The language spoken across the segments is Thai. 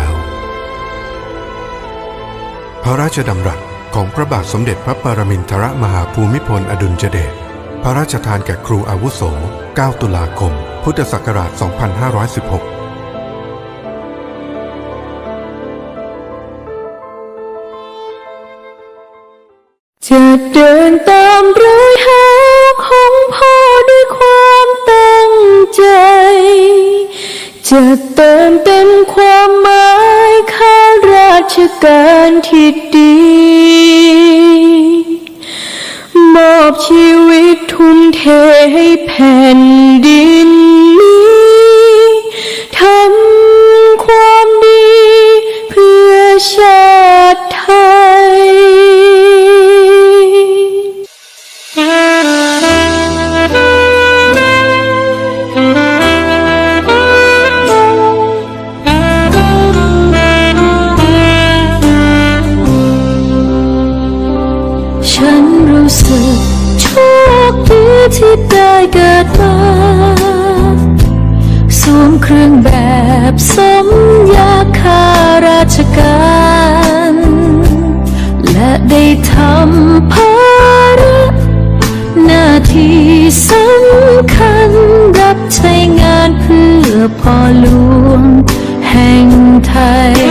ว พระราชดำรัสของพระบาทสมเด็จพระปรมินทรมหาภูมิพลอดุลยเดช พระราชทานแก่ครูอาวุโส 9 ตุลาคม พุทธศักราช 2516จะเดินตามรอยหาของพ่อด้วยความตั้งใจ จะเติมเต็มความหมายข้า ราชการที่ดี มอบชีวิตทุ่มเทให้แผ่นดิน ที่ได้เกิดมาสวมเครื่องแบบสมยาข้าราชการ และได้ทำภาระหน้าที่สำคัญรับใช้งานเพื่อพ่อหลวงแห่งไทย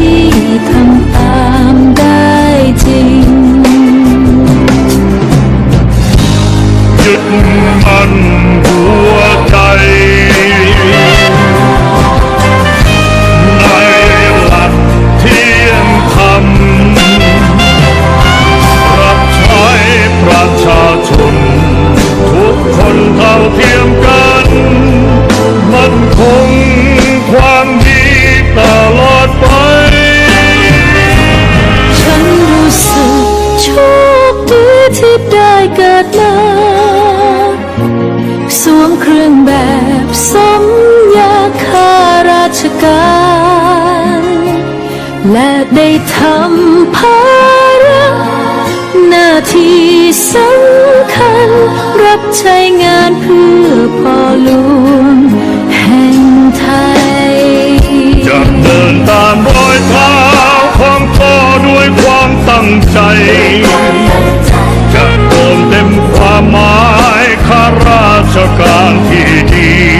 ใจ และได้ทำภาระหน้าที่สำคัญ รับใช้งานเพื่อพ่อหลวงแห่งไทย จะเดินตามรอยเท้าของพ่อด้วยความตั้งใจ จะเติมเต็มความหมายข้าราชการที่ดี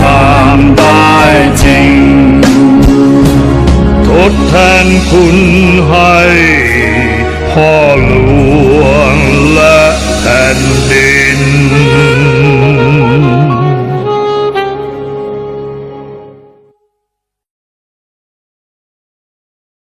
ทำได้จริง ทดแทนคุณให้พ่อ